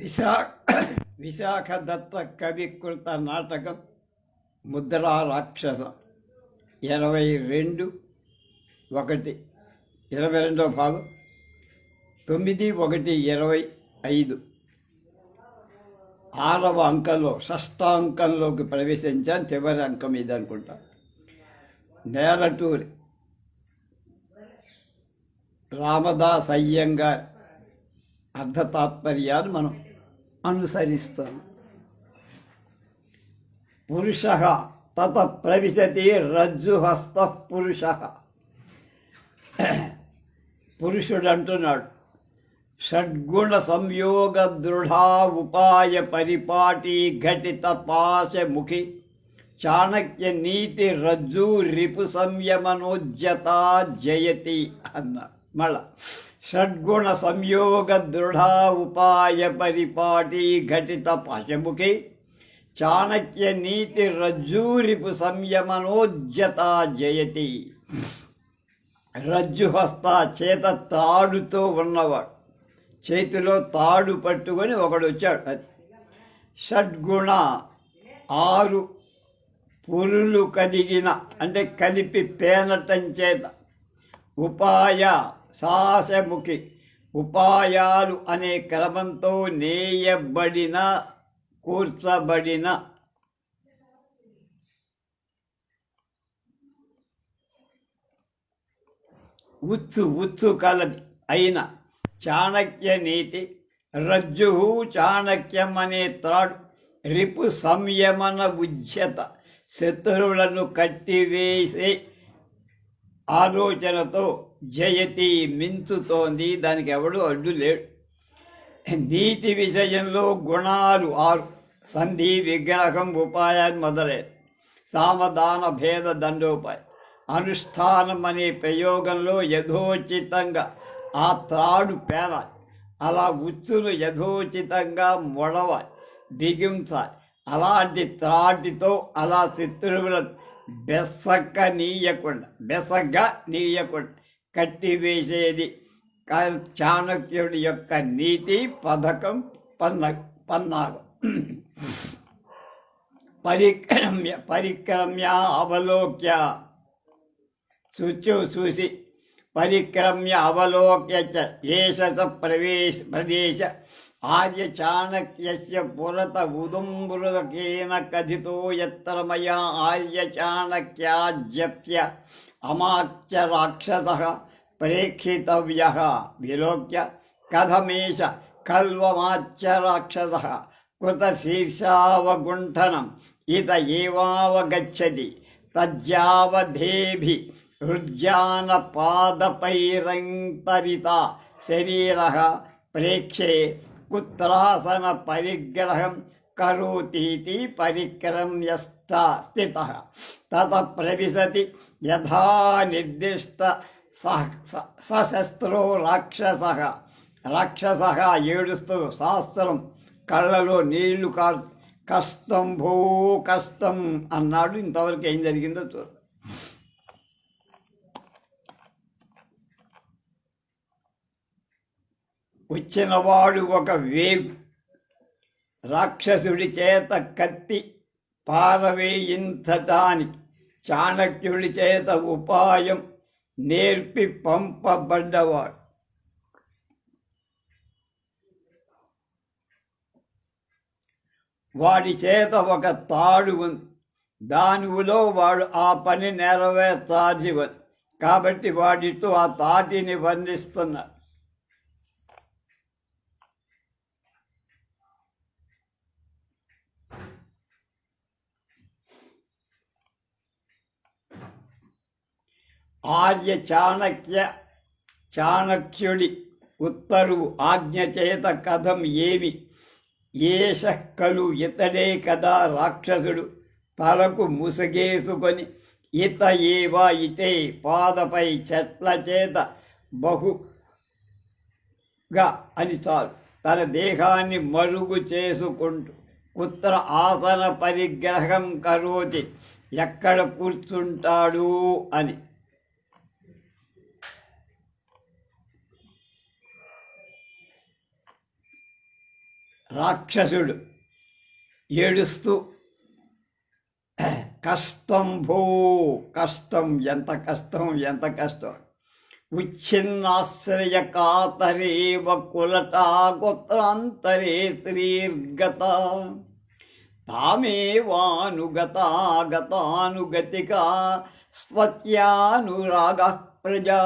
విశాఖ విశాఖ దత్త కవికృత నాటకం ముద్రా రాక్షస ఇరవై రెండు ఒకటి ఇరవై రెండవ భాగం. తొమ్మిది ఒకటి ఇరవై ఐదు. ఆరవ అంకంలో షష్టాంకంలోకి ప్రవేశించాను చివరి అంకం ఇది అనుకుంటా నేలటూరి రామదాస్ అయ్యంగార్ అర్ధతాత్పర్యాన్ని మనం అనుసరిస్తాను. పురుష తత ప్రవిశతి రజ్జుహస్త పురుష. పురుషుడు అంటున్నాడు షడ్గుణ సంయోగ దృఢా ఉపాయ పరిపాటి ఘటిత పాశముఖి చాణక్య నీతి రజ్జు రిపు సంయమనోజ్యత జయతి అన్న మళ్ళా షడ్గుణ సంయోగ దృఢా ఉపాయ పరిపాటి ఘటిత పాశముఖి చాణక్య నీతి రజ్జూరిపు సంయమనోజ్యత జయతి రజ్జుహస్త చేత తాడుతో ఉన్నవాడు చేతిలో తాడు పట్టుకొని ఒకడు వచ్చాడు అది షడ్గుణ ఆరు పురులు కలిగిన అంటే కలిపి పేనటం చేత ఉపాయ సాసముఖి ఉపాయాలు అనే క్రమంతో నేయబడిన కూర్చబడిన. ఉచ్చు ఉచ్చు కలది అయిన చాణక్య నీతి. రజ్జుహు చాణక్యం అనే త్రాడు. రిపు సంయమన ఉజ్యత శత్రువులను కట్టివేసే ఆలోచనతో జయతి మించుతోంది. దానికి ఎవడు అడ్డు లేడు నీతి విషయంలో గుణాలు ఆరు. సంధి విగ్రహం ఉపాయాన్ని మొదలేదు సామధాన భేద దండోపాయం. అనుష్ఠానం అనే ప్రయోగంలో యథోచితంగా ఆ త్రాడు పేరాలి అలా ఉచ్చును యథోచితంగా మొడవాలి. బిగించాలి. అలాంటి త్రాటితో అలా శత్రువులను బెసక్క నీయకుండా బెసగ్గా నీయకుండా కట్టివేసేది. కా- చాణక్యుడి యొక్క నీతి పథకం పన్న పన్నాగం. పరిక్రమ్య పరిక్రమ్య అవలోక్య. చుచ్చు చూసి. పరిక్రమ్య అవలోక్య ఏష ప్రవేశ ప్రదేశ ఆర్య చాణక్యస్య పురత ఉదుంబృకేన కథితో యత్ర మయా ఆర్య చాణక్యాజ్యప్య అమాత్య రాక్షస ప్రేక్షితవ్య విలోక్య కథమేష కల్వమాచ్య రాక్షస కృత శీర్షావగుంఠనం ఇత ఏవావగచ్చతి తజ్యావధేభి కుత్రాసన పరిగ్రహం కరోతీతి పరిక్రమ్యస్థ స్థిత తత ప్రవిశతి యథా నిర్దిష్ట సశస్త్రో రాక్షస రాక్షస ఏడుస్తూ శాస్త్రం కళ్ళలో నీళ్ళు కా కష్టం భూ కష్టం అన్నాడు. ఇంతవరకు ఏం జరిగిందో చూడు వచ్చినవాడు ఒక వేగు. రాక్షసుడి చేత కత్తి పారవేయించటానికి చాణక్యుడి చేత ఉపాయం నేర్పి పంపబడ్డవాడు. వాడి చేత ఒక తాడు ఉంది. దానిలో వాడు ఆ పని నెరవేర్చాల్సివని కాబట్టి వాడితో ఆ తాటిని వర్ణిస్తున్నారు ఆర్య చాణక్య చాణక్యుడి ఉత్తరువు ఆజ్ఞ చేత కథం ఏమి? ఏష కలు ఇతడే కదా రాక్షసుడు? తలకు ముసుగేసుకొని ఇత ఏవా ఇతే పాదపై చెట్ల చేత బహుగా అని చాలు. తన దేహాన్ని మరుగు చేసుకుంటూ కుత్ర ఆసన పరిగ్రహం కరోతి ఎక్కడ కూర్చుంటాడు అని. రాక్షసుడు ఏడుస్తూ కష్టం భూ కష్టం ఎంత కష్టం ఎంత కష్టం? ఉచ్ఛిన్నాశ్రయ కాతరేవ కులటా గోత్రాంతరే శ్రీర్గత తామేవానుగతాగతానుగతికా స్వత్యానురాగ ప్రజా.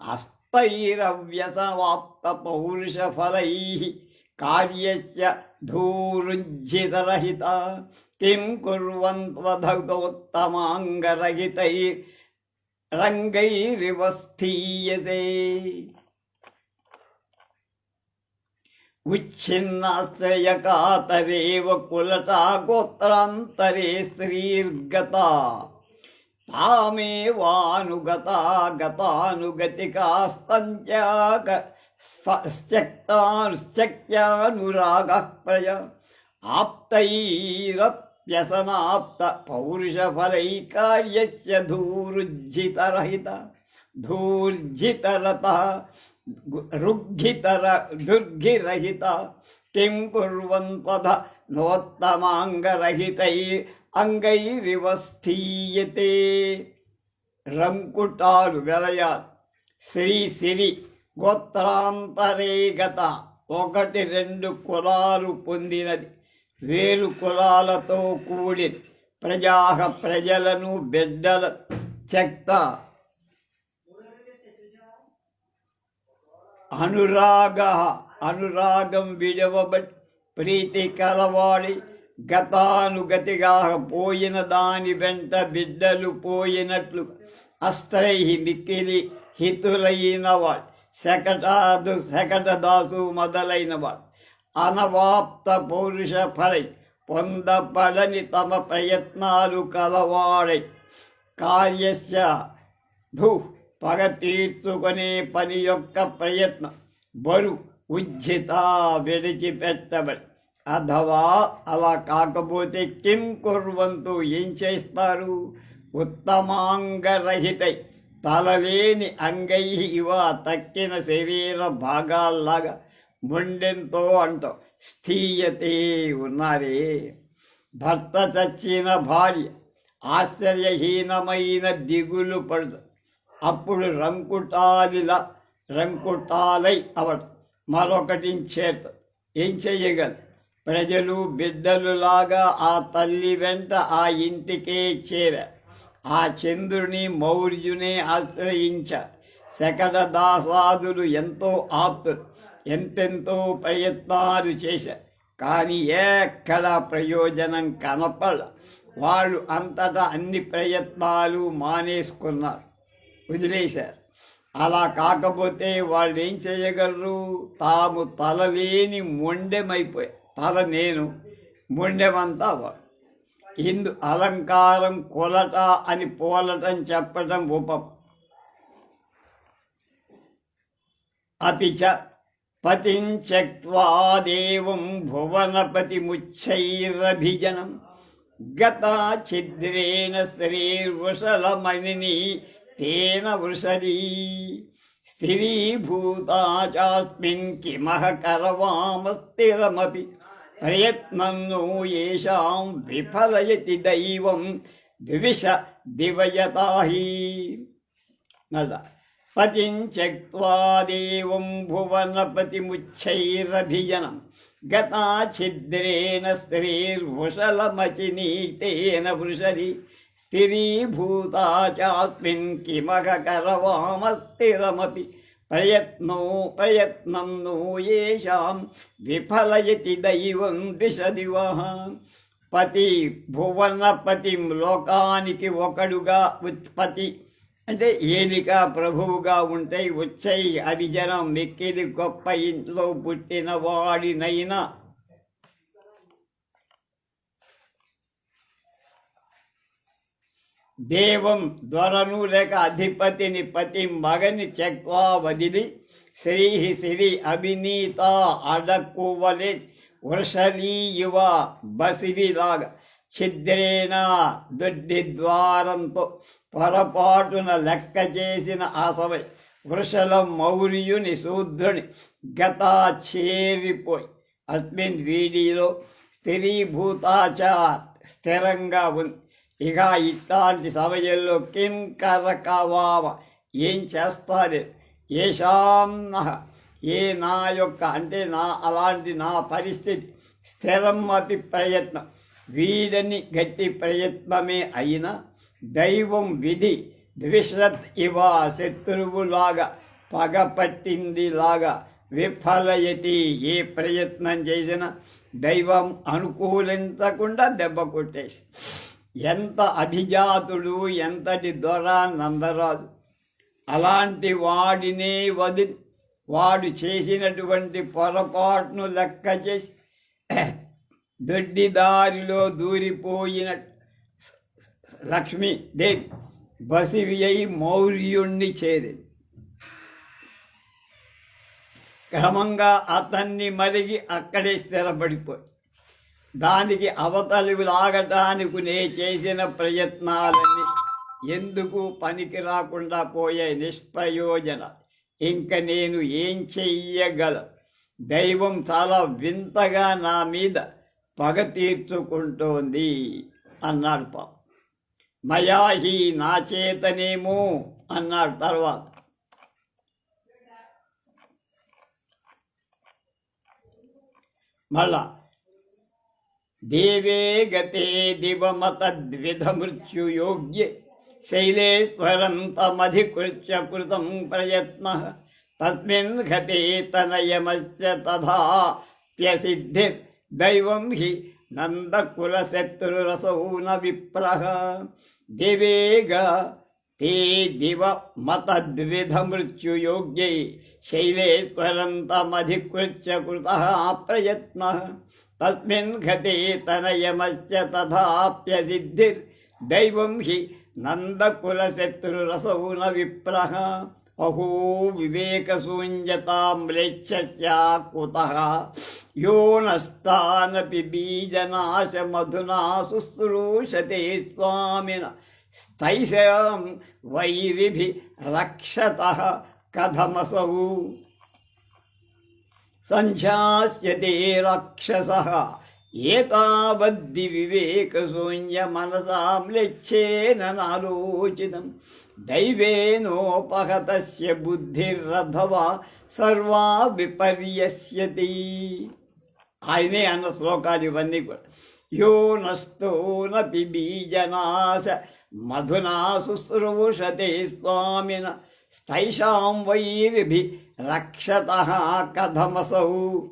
అస్తైరవ్యసవాప్త పౌరుషఫలై కార్యస్య ధూరుజ్జితరహిత కిం కుర్వంత్వధగోత్తమాంగరహితై రంగైరివ స్థీయతే ఉచ్ఛిన్నాశ్రయకాతరేవ కులటా గోత్రాంతరే శ్రీర్గత తామేవానుగతా గతానుగతికాస్తంత్యాగ శక్త్యానురాగ ప్రజ ఆప్తైరప్యసనాప్త పౌరుషఫలై కార్యస్య ధూరుజ్జితరహిత ధూర్జితరత రుగ్గితర దుర్గిరహిత కిం కుర్వన్ పద నోత్తమాంగరహితై అంగైరివ స్థీయతే ఒకటి రెండు కులాలు పొందినది. వేరు కులాలతో కూడి ప్రజాహ ప్రజలను బిడ్డల చెక్త అనురాగ అనురాగం విడవబట్టి ప్రీతి కలవాడి గతానుగతిగా పోయిన దాని వెంట బిడ్డలు పోయినట్లు అస్త్రై మిక్కిలి హితులైన వాడు. శకటాదు శకటదాసు మొదలైన వారు. అనవాప్త పౌరుష ఫలై పొందపడని తమ ప్రయత్నాలు కలవాడై కార్యస్య భూ పగ తీర్చుకునే పని యొక్క ప్రయత్నం బరు ఉజ్జిత విడిచిపెట్టబడి. అథవా అలా కాకపోతే కిం కుర్వంతు? ఏం చేస్తారు? ఉత్తమాంగరహితై తలలేని అంగై ఇవ తక్కిన శరీర భాగాల్లాగా. మొండెంతో అంట స్థీయతే ఉన్నారే. భర్త చచ్చిన భార్య ఆశ్చర్యహీనమైన దిగులు పడదు. అప్పుడు రంకుటాలిలా రంకుటాలై అవడం మరొకటి చేత ఏం చెయ్యగలరు ప్రజలు బిడ్డలులాగా ఆ తల్లి వెంట ఆ ఇంటికే చేరారు. ఆ చంద్రుని మౌర్యుని ఆశ్రయించ. శకట దాసాదులు ఎంతో ఆప్తు ఎంతెంతో ప్రయత్నాలు చేశారు కానీ ఎక్కడ ప్రయోజనం కనపడ వాళ్ళు అంతటా అన్ని ప్రయత్నాలు మానేసుకున్నారు. వదిలేశారు. అలా కాకపోతే వాళ్ళు ఏం చేయగలరు? తాము తలలేని మొండెమైపోయారు తల నేను మొండెమంతా వాడు. ఇందు అలంకారం కొలట అని పోలటం చెప్పటం ఉపం. అపిచ చ పతిం త్యక్వా దేవం భువనపతి ముచ్చైరభిజనం. గతా ఛిద్రేణ శ్రీర్వృషలమణిని తేన వృషదీ స్థిరీభూతా చాస్మిన్ కిమహ కరవామస్థిరమపి. ప్రయత్నం ఏషాం విఫలయతి దైవం ద్విష దివయతాహి నద పతిం త్యక్వా దేవం భువనపతిముచ్చైరభిజనం గతా ఛిద్రేణ స్త్రీర్వృషలమచినీతేన వృషది స్థిరీభూతా చాస్మిన్ కిమగ కరవామస్థిరమపి ప్రయత్నో ప్రయత్నం నో విఫలయతి దైవం దిశదివః పతి భువనపతి లోకానికి ఒకడుగా ఉత్పత్తి అంటే ఏలిక ప్రభువుగా ఉంటాయి వచ్చాయి అభిజనం మిక్కిలి గొప్ప ఇంట్లో పుట్టిన వాడినైనా దేవం ద్వరను లేక అధిపతిని పతి మగని చెక్వా వదిలి శ్రీ సిరి అభినీత అడక్కువలి వృషలీయువ యువ బసివిలాగా. ఛిద్రేణ దొడ్డి ద్వారంతో పొరపాటున లెక్క చేసిన ఆసవై. వృషల మౌర్యుని శూద్రుని గత చేరిపోయి. అస్మిన్ వీడిలో స్థిరీభూతాచ స్థిరంగా ఉంది. ఇక ఇట్లాంటి సమయంలో కిం కరకవావ? ఏం చేస్తారు ఏషాంన ఏ నా యొక్క అంటే నా అలాంటి నా పరిస్థితి స్థిరం అతి ప్రయత్నం. వీరని గట్టి ప్రయత్నమే అయినా దైవం విధి ద్విషత్ ఇవ శత్రువులాగా పగపట్టింది లాగా విఫలయతి. ఏ ప్రయత్నం చేసినా దైవం అనుకూలించకుండా దెబ్బ కొట్టేసి ఎంత అభిజాతుడు ఎంతటి దొర నందరాజు. అలాంటి వాడినే వదిలి వాడు చేసినటువంటి పొరపాటును లెక్క చేసి దొడ్డి దారిలో దూరిపోయిన లక్ష్మీదేవి బసివి అయి మౌర్యుణ్ణి చేరింది. క్రమంగా అతన్ని మరిగి అక్కడే స్థిరపడిపోయి దానికి అవతలి లాగటానికి నే చేసిన ప్రయత్నాలన్నీ ఎందుకు పనికి రాకుండా పోయే నిష్ప్రయోజన. ఇంక నేను ఏం చెయ్యగల? దైవం చాలా వింతగా నా మీద పగ తీర్చుకుంటోంది అన్నాడు పాప. మయాహి నా చేతనేమో అన్నాడు తర్వాత. మళ్ళా देवे गते दिवमतद्विधमृत्युयोग्ये शैलेश्वरं तमधिकृत्य कृतं प्रयत्नः। तस्मिन् तथा तनयमश्च तथाप्यसिद्धिर्दैवं हि नन्दकुलशत्रुरसौ न विप्रः। दिवे ग ते दिव मतद्विधमृत्युयोग्यै शैलेश्वरं तमधिकृत्य कृतः प्रयत्नः। तस्मिन् घटे तनयमश्च तथाप्यसिद्धिर्दैवं हि नन्दकुलशत्रुरसौ न विप्रः अहो विवेकसूञ्जतां म्लेच्छस्या कुतः यो नष्टानपि बीजनाशमधुना शुश्रूषते स्वामिन। स्थैषां वैरिभिः रक्षतः कथमसौ। సంధ్యాస్యతే రాక్షస. ఏతావద్ది వివేకశూన్య మనసాం నాలోచితం. దైవేనోపహతస్య బుద్ధిరథవా సర్వా విపర్యస్యతి ఆయనే అన్న శ్లోకాలు ఇవన్నీ కూడా. యో నస్తో నపి బీజనాశ మధునా శుశ్రూషతే స్వామిన स्थैषां वैरिभि रक्षतः कथमसौ।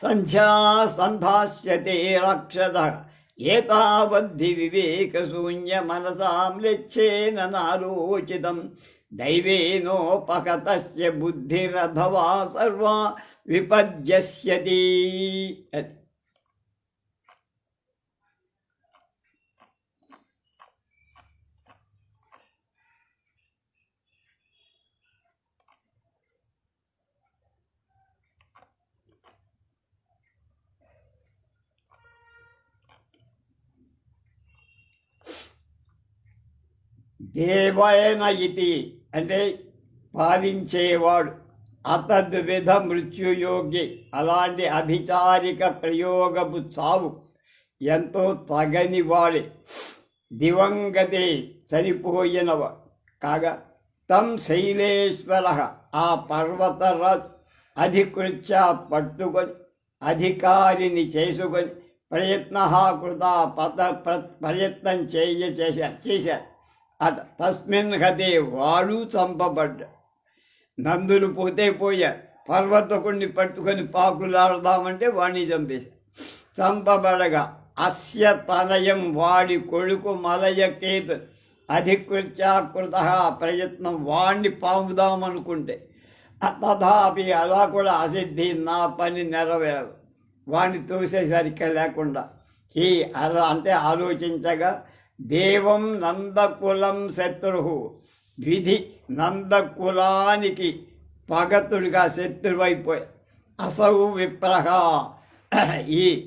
सन्ध्या सन्धास्यते रक्षतः। एतावद्धि विवेकशून्यमनसां लिच्छेन नारोचितं दैवेनोपगतस्य बुद्धिरथवा सर्वा विपद्यस्यति। దేవైన ఇది అంటే పాలించేవాడు. అతద్విధ మృత్యుయోగి. అలాంటి అభిచారిక ప్రయోగపు చావు. ఎంతో తగని వాడే దివంగతే చనిపోయినవ. కాగా తం శైలేశ్వర ఆ పర్వతరాజు అధికృత్య పట్టుకొని అధికారిని చేసుకొని ప్రయత్న కృత పద ప్రయత్నం చేయ చేశారు చేశారు. అట తస్మిన్ హతే వాడు చంపబడ్డారు నందులు పోతే పోయారు పర్వతకుణ్ణి పట్టుకొని పాకులాడదామంటే వాణ్ణి చంపేశారు చంపబడగా అస్య తనయం వాడి కొడుకు మలయకేతు అధికృత్యాకృత ప్రయత్నం వాణ్ణి పాముదామనుకుంటే. తథాపి అలా కూడా అసిద్ధి నా పని నెరవేరు వాణ్ణి తోసేసరికి లేకుండా. ఈ అలా అంటే ఆలోచించగా దేవం నందకులం శత్రు విధి నందకులానికి పగతుడిగా శత్రువైపోయి అసౌ విప్రహ. ఈ